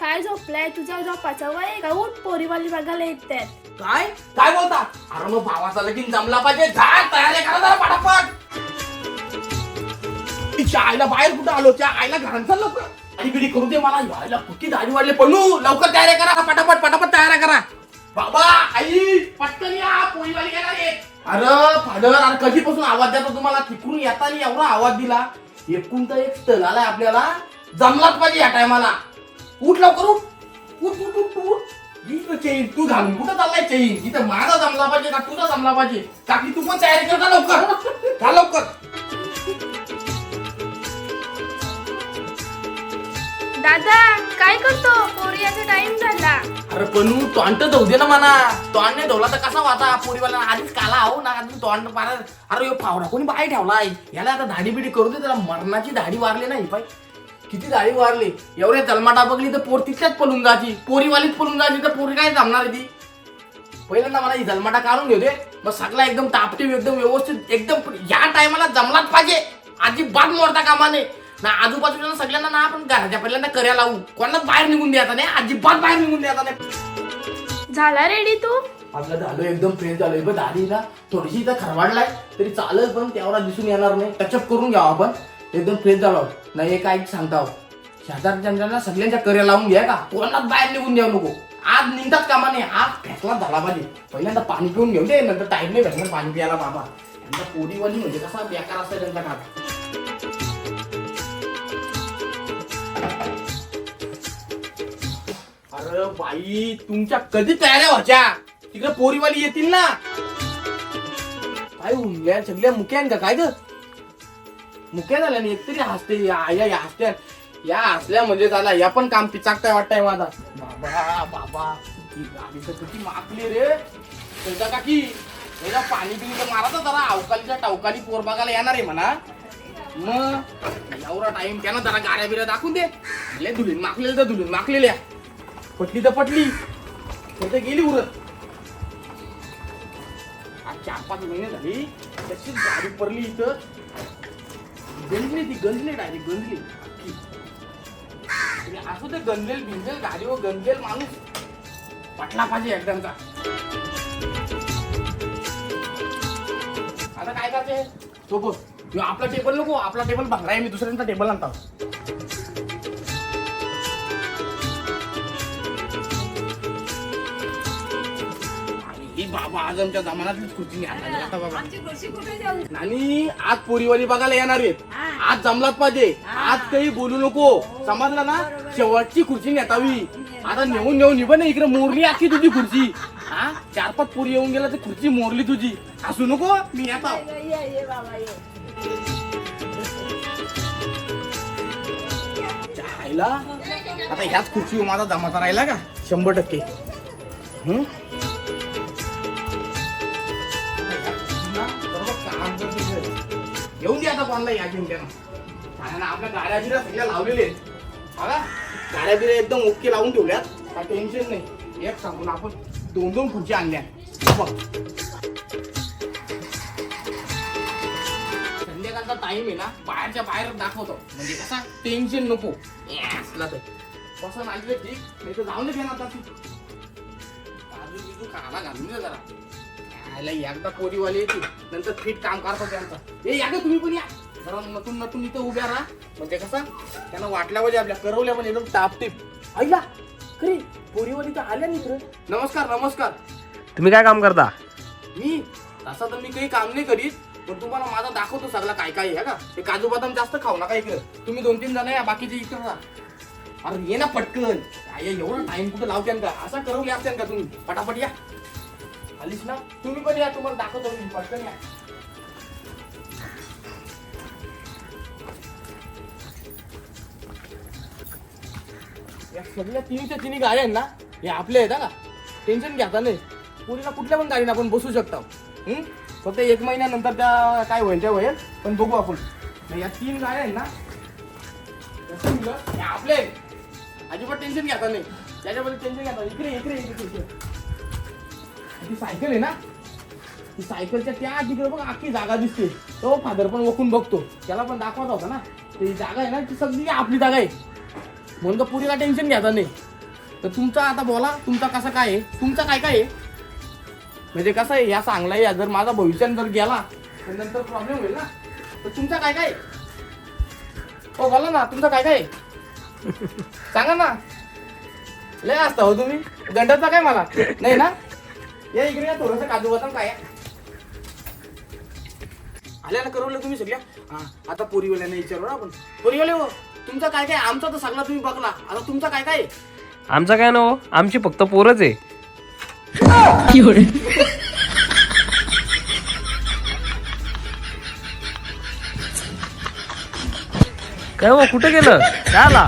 काय झोपलाय? तुझ्या झोपाचा वय का? उठ पोरीवाली बघायला येतात काय? काय बोलता? अरे मग भावाचा लगीन जमला पाहिजे. झाड तयारी करा जरा पटापट. तिच्या आईला बाहेर कुठं आलो? त्या आईला घरांचा लवकर. आणि बिडी करू दे मला. यायला कुठे दाढी वाढले? पडू लवकर तयारी करा. पटापट पटापट तयारी करा. बाबा आई पटकन या. पोरीवाली येणार येत अरे फादर अरे कधीपासून आवाज देतो तुम्हाला? तिकडून येताना एवढा आवाज दिला. एकूण तर एक स्थळ आलाय आपल्याला. जमलाच पाहिजे या टायमाला. उठ लवकर उठ. उठ उठ उठ उठ. इथं चेन तू घालून कुठं चाललाय चेन इथं माझा जमला पाहिजे का तुझा जमला पाहिजे? काकी तू पण तयारी कर ना लवकर. का लवकर. दादा काय करतो? पोरी याचा टाइम झाला. अरे पण तोंड जाऊ दे ना म्हणा. तोंड नाही धवला तर कसा वाचा? पोरीवाला आधीच काला आहो ना आधी तोंड पारा अरे फावडा कोणी बाहेर ठेवलाय? याला आता दाढी बिडी करू दे त्याला मरणाची दाढी वारली नाही पाय. किती दाढी वारली. एवढ्या जन्माटा बघली तर पोर तिथल्याच पळून जायची. पोरीवालीच पळून जायची तर पोरी काय जमणार आहे ती? पहिल्यांदा मला ही जन्माटा काढून घेऊ दे. मग सगळा एकदम टापटीव एकदम व्यवस्थित एकदम या टायमाला जमलाच पाहिजे. अजिबात मोडता कामा नये ना आजूबाजूला सगळ्यांना ना आपण घराच्या पहिल्यांदा कर्या लावू. कोणालाच बाहेर निघून द्यायचा नाही. अजिबात बाहेर निघून द्यायचा नाही. झाला रेडी तू? आपलं झालं एकदम फ्रेश झालोय. बघ दाढीला थोडीशी इथं खरवाडलाय. तरी चालेल पण तेवढा दिसून येणार नाही. टचअप करून घ्यावं आपण. एकदम फ्रेश झालो नाही एक ऐक सांगता चंद्रांना सगळ्यांच्या कर्या लावून घ्या का? कोणालाच बाहेर निघून द्यावं नको. आज निघतात कामा नाही आज फॅसला झाला पाहिजे. पहिल्यांदा पाणी पिऊन घेऊ दे नंतर टाईम नाही भेटणार पाणी प्यायला बाबा. यांचा पोरीवाली म्हणजे कसा बेकार असतं त्यांचा काक अरे बाई तुमच्या कधी तयाऱ्या व्हायच्या? तिकडे पोरीवाली येतील ना. काय हुंगल्या सगळ्या मुक्यान का? काय ग? मुक्या झाल्या ना एकतरी हसते या या या हसत्या या हसल्या म्हणजे झाला या पण काम पिचाकताय वाटतंय माझा. बाबा बाबा ही गाडी तर किती माकली रे. त्याच्या काकी त्याला पाणी पिणी तर मारा तर जरा अवकालीच्या टवकाली पोर बघायला येणार आहे म्हणा. मग एवढा टाइम त्यानं जरा गाड्या बिऱ्या दाखवून दे. लय धुलीन माकलेलं तर धुलीन माकलेल्या. पटली तर पटली. तर गेली उरत आज चार पाच महिने झाली तशीच गाडी पडली इथं. गंजली ती गंजली डायरेक्ट गंजली. असं ते गंजलेल भिंजलेल गाडीवर गंजलेल माणूस पटला पाहिजे एकदाचा. आता काय करते? तो बघ ह्यो आपला टेबल नको आपला टेबल भंगडा आहे मी दुसऱ्यांचा टेबल आणतो. आणि ही बाबा आज आमच्या जमान्यातलीच खुर्ची नाही आता बाबा आमची खुर्ची कुठे जाऊ? आणि आज पोरीवाली बघायला येणार आहेत. आज जमलाच पाहिजे. आज काही बोलू नको. समजलं ना? शेवटची खुर्ची नेतावी. आता नेऊन नेऊन निभं इकडे मोरली आखी तुझी खुर्ची. हा? चार पाच पोरी येऊन गेला तर खुर्ची मोरली तुझी. असू नको मी जायला आता ह्याच खुर्ची माझा जमाचा राहिला का? शंभर टक्के. हं? येऊन दे आता कोणाला या चिमट्यानं द्या आपल्या गाड्या बिड्या सगळ्या लावलेल्या आहेत. बघा गाड्या एकदम ओके लावून ठेवल्यात. काय टेन्शन नाही. एक सांगून आपण दोन दोन खुर्ची आणल्या. बघ. संध्याकाळचा टाइम आहे ना बाहेरच्या बाहेर दाखवतो. म्हणजे कसा टेन्शन नको. असला तर कसं नाही ठीक नाही तर जाऊन घ्या ना आता. तू काजू बिजू खायला घालून जरा. यायला एकदा पोरीवाले येते नंतर फिट काम करतो त्यांचा. ए या ग तुम्ही पण या. जरा नतून नतून इथे उभ्या राहा. म्हणजे कसं त्यांना वाटल्या पाहिजे आपल्या करवल्या पण एकदम टापटीप ऐला खरी पोरीवाली तर आल्या इकडे. नमस्कार नमस्कार. तुम्ही काय काम करता? मी तसं तर मी काही काम नाही करीत पण तुम्हाला माझा दाखवतो सगळं काय काय आहे का? ते काजू बदाम जास्त खाऊ नका इकडे. तुम्ही दोन तीन जण या बाकीचे इकडे राहा. अरे ये ना पटकन. काय एवढा टाइम कुठे लावत्यान का? असा करवले असत्यान का तुम्ही? पटापट या. आलीस ना? तुम्ही पण या तुम्हाला दाखवतो मी. पटकन या. या सगळ्या तिन्हीच्या तिन्ही गाड्या आहेत ना हे आपल्या आहेत हा का टेन्शन घ्यायचा नाही. पुरीला कुठल्या पण गाडीने आपण बसू शकतो. हं? फक्त एक महिन्यानंतर त्या काय होईल त्या होईल. पण बघू आपण. नाही, या तीन गाड्या आहेत ना या तीन ग- आपले आहेत. अजिबात टेन्शन घ्यायचा नाही. त्याच्याबद्दल टेन्शन घ्यायचा इकडे इकडे इकडे इकडे ती सायकल आहे ना? ती सायकलच्या त्या तिकडे बघ आखी जागा दिसते. तो फादर पण ओकून बघतो. त्याला पण दाखवायचा होता ना? ती जागा आहे ना ती सगळी आपली जागा आहे. म्हणून तर पुरीला टेन्शन घ्यायचा नाही. तर तुमचा आता बोला तुमचा कसं काय आहे? तुमचा काय काय आहे? म्हणजे कसं आहे? या चांगला आहे जर माझा भविष्यात जर गेला तर नंतर प्रॉब्लेम होईल ना? तर तुमचा काय काय हो बोला ना तुमचं काय काय आहे? सांगा ना. लय असता हो तुम्ही. दंडाचा काय मला? नाही ना? या इकडे या थोडस काजू बदाम काय? आल्या ना करवलं तुम्ही सगळ्या? हा आता पोरीवाल्यांना विचारू ना आपण. पोरीवाले हो तुमचा काय काय? आमचा तर सगळा तुम्ही बघला. आता तुमचा काय काय? आमचा काय ना हो आमची फक्त पोरच आहे. काय हो कुठे गेलं? काय आला?